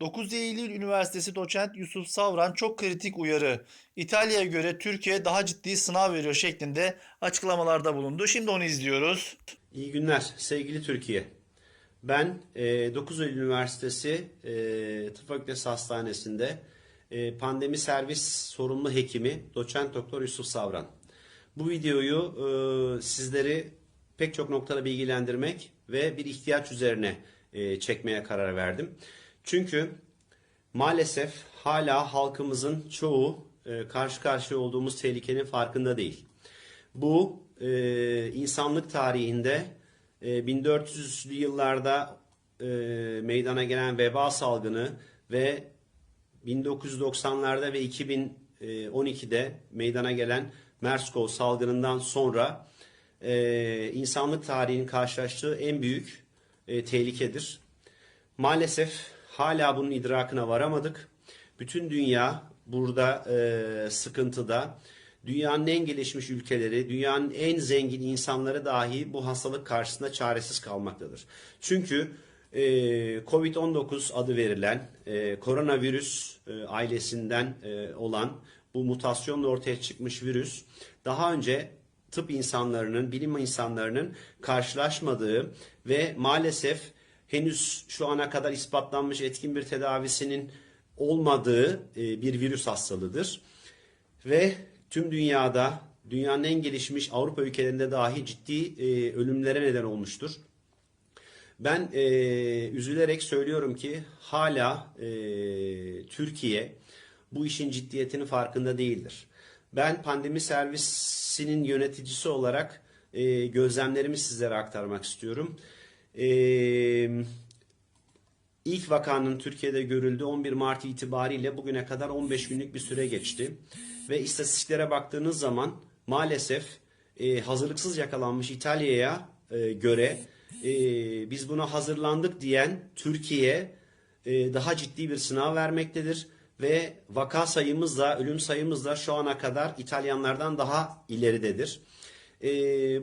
9 Eylül Üniversitesi doçent Yusuf Savran çok kritik uyarı. İtalya'ya göre Türkiye daha ciddi sınav veriyor şeklinde açıklamalarda bulundu. Şimdi onu izliyoruz. İyi günler sevgili Türkiye. Ben e, 9 Eylül Üniversitesi e, Tıp Fakültesi Hastanesi'nde e, pandemi servis sorumlu hekimi doçent doktor Yusuf Savran. Bu videoyu e, sizleri pek çok noktada bilgilendirmek ve bir ihtiyaç üzerine e, çekmeye karar verdim. Çünkü maalesef hala halkımızın çoğu e, karşı karşıya olduğumuz tehlikenin farkında değil. Bu e, insanlık tarihinde e, 1400'lü yıllarda e, meydana gelen veba salgını ve 1990'larda ve 2012'de meydana gelen MERS-CoV salgınından sonra e, insanlık tarihinin karşılaştığı en büyük e, tehlikedir. Maalesef hala bunun idrakına varamadık. Bütün dünya burada e, sıkıntıda. Dünyanın en gelişmiş ülkeleri, dünyanın en zengin insanları dahi bu hastalık karşısında çaresiz kalmaktadır. Çünkü e, Covid-19 adı verilen e, koronavirüs e, ailesinden e, olan bu mutasyonla ortaya çıkmış virüs daha önce tıp insanlarının, bilim insanlarının karşılaşmadığı ve maalesef henüz şu ana kadar ispatlanmış etkin bir tedavisinin olmadığı e, bir virüs hastalığıdır. Ve tüm dünyada, dünyanın en gelişmiş Avrupa ülkelerinde dahi ciddi e, ölümlere neden olmuştur. Ben e, üzülerek söylüyorum ki hala e, Türkiye bu işin ciddiyetinin farkında değildir. Ben pandemi servisinin yöneticisi olarak e, gözlemlerimi sizlere aktarmak istiyorum. E, ilk vakanın Türkiye'de görüldüğü 11 Mart itibariyle bugüne kadar 15 günlük bir süre geçti. Ve istatistiklere baktığınız zaman maalesef e, hazırlıksız yakalanmış İtalya'ya e, göre e, biz buna hazırlandık diyen Türkiye e, daha ciddi bir sınav vermektedir ve vaka sayımız da ölüm sayımız da şu ana kadar İtalyanlardan daha ileridedir. E,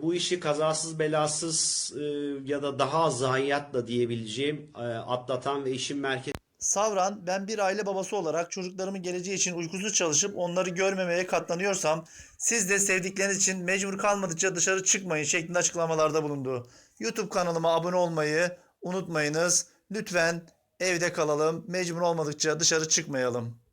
bu işi kazasız belasız e, ya da daha zayiatla diyebileceğim e, atlatan ve işin merkezi Savran ben bir aile babası olarak çocuklarımın geleceği için uykusuz çalışıp onları görmemeye katlanıyorsam siz de sevdikleriniz için mecbur kalmadıkça dışarı çıkmayın şeklinde açıklamalarda bulundu. YouTube kanalıma abone olmayı unutmayınız. Lütfen evde kalalım. Mecbur olmadıkça dışarı çıkmayalım.